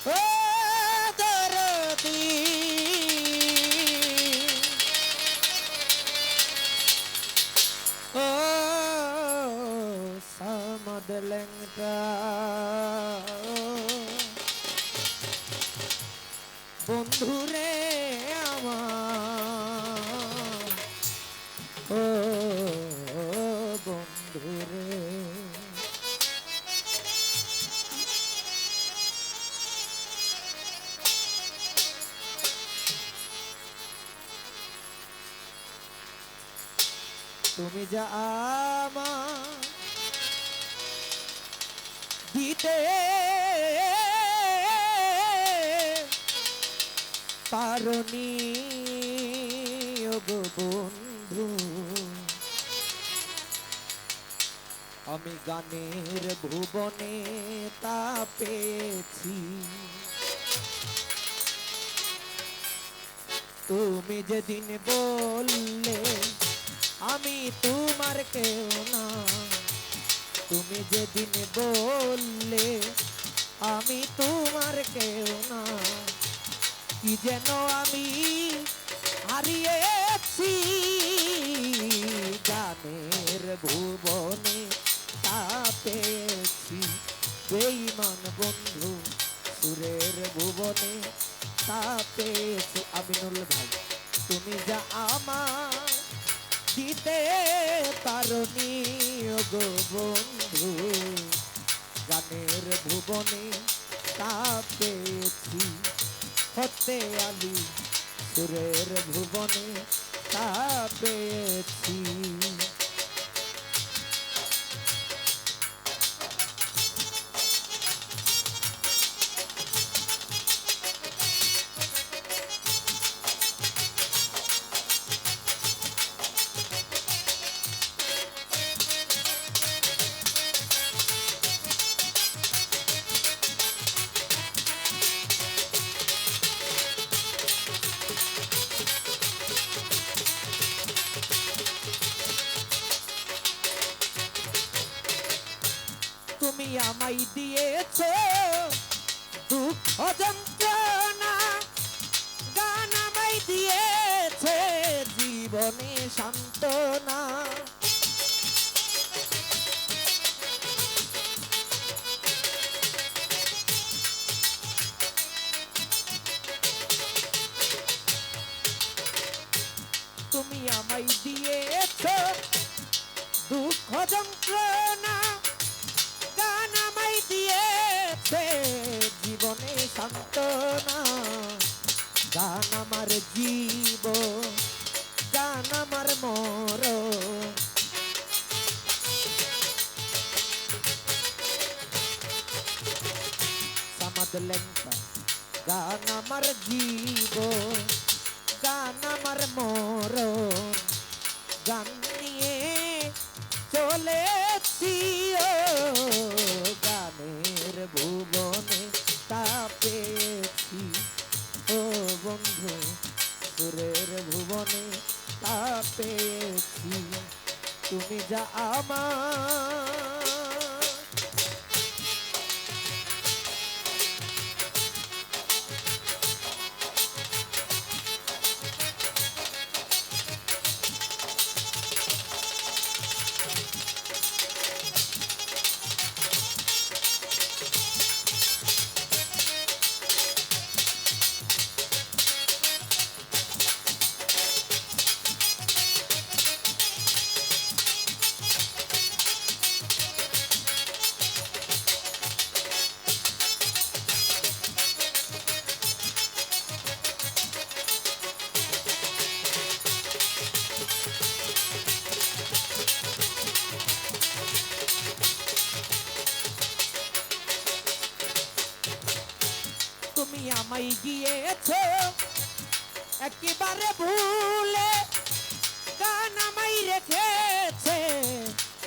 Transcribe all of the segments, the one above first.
ও দরদি ও সামদ লেংটা বন্ধুরে তুমি যা আমার দিতে পারনি। বন্ধু আমি গানের ভুবনে তা পেয়েছি। তুমি যেদিন বললে আমি তোমার কেউ না। তুমি যেদিন বললে আমি তোমার কেউ না। কি যেন আমি হারিয়েছি গানের ভুবনে তা পেয়েছি। বেইমান বন্ধু সুরের ভুবনে তা পেয়েছি। আমিনুল ভাই, তুমি যা আমার দিতে পারনি গো বন্ধু। গানের ভুবনে তা পেয়েছি হতে আলি সুরের ভুবনে তা পেয়েছি তুমি আমায় দিয়েছ। দুঃখ যন্ত্রণা গান আমায় দিয়েছে, জীবনে সান্ত্বনা। তুমি আমায় দিয়েছ। দুঃখ যন্ত্রণা জীবনে সান্ত্বনা গান আমার জীব গান আমার মর। সামাদ গান আমার জীব গান আমার মর। গান নিয়ে চলেছি গানের ভুবনে। ভুবনে তা পেয়েছি। তুমি যা আমার আমায় গিয়েছ একেবারে ভুলে আমায় রেখেছে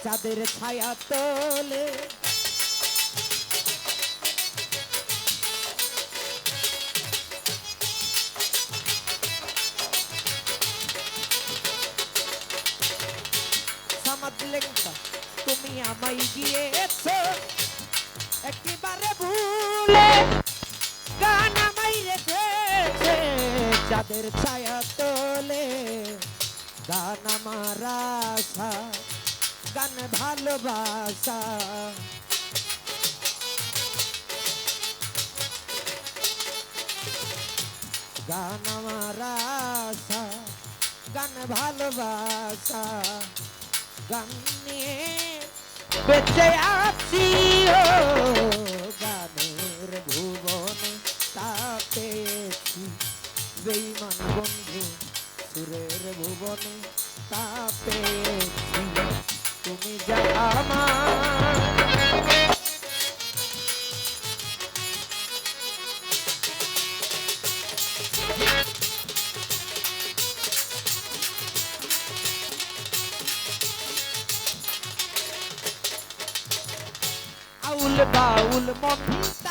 চাঁদের ছায়া তোলে। তুমি আমায় গিয়েছ। একেবারে ভুলে চাঁদের ছায়া তোলে, গান আমার আশা, গান ভালোবাসা। গান আমার আশা, গান ভালোবাসা। গান নিয়ে বেঁচে আছি ও, গানের ভুবনে বেইমান বন্ধু সুরের ভুবনে তা পেয়েছি তুমি যা আমার। বাউল মমতা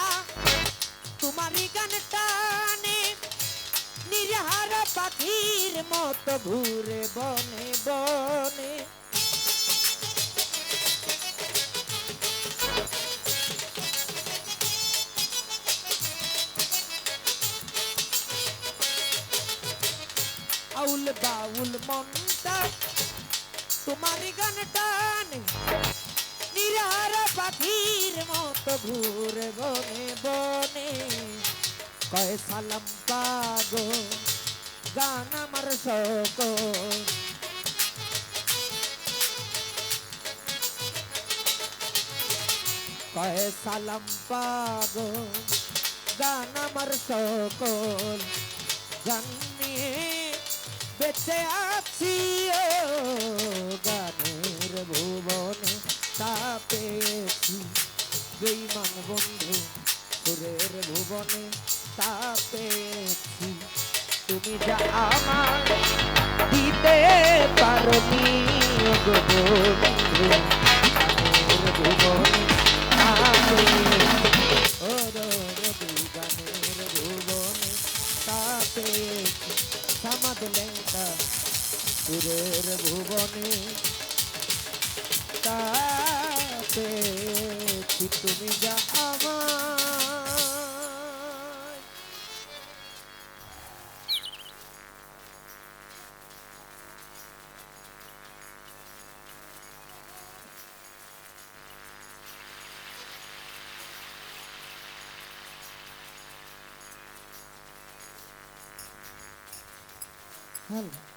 পাখির মত ঘুরে বনে বনে। আউল বাউল মমতা তোমারই গান টানে। নিরার পাখির মতো ঘুরে বনে বনে। কয় সালাম পাগো গান আমার শোক কয় সালাম পাগো গান আমার সকল। গান নিয়ে বেঁচে আছি গানের ভুবনে, তা পেয়েছি। বেইমান বন্ধু, সুরের ভুবনে তুমি যা আমার দিতে পারো নি গো বন্ধু। গানের ভুবনে তা পেয়েছি ও রবি গানের ভুবনে তা পেয়েছি সমাদ লেখা সুরের ভুবনে তাতে তুমি যা আমার ভালো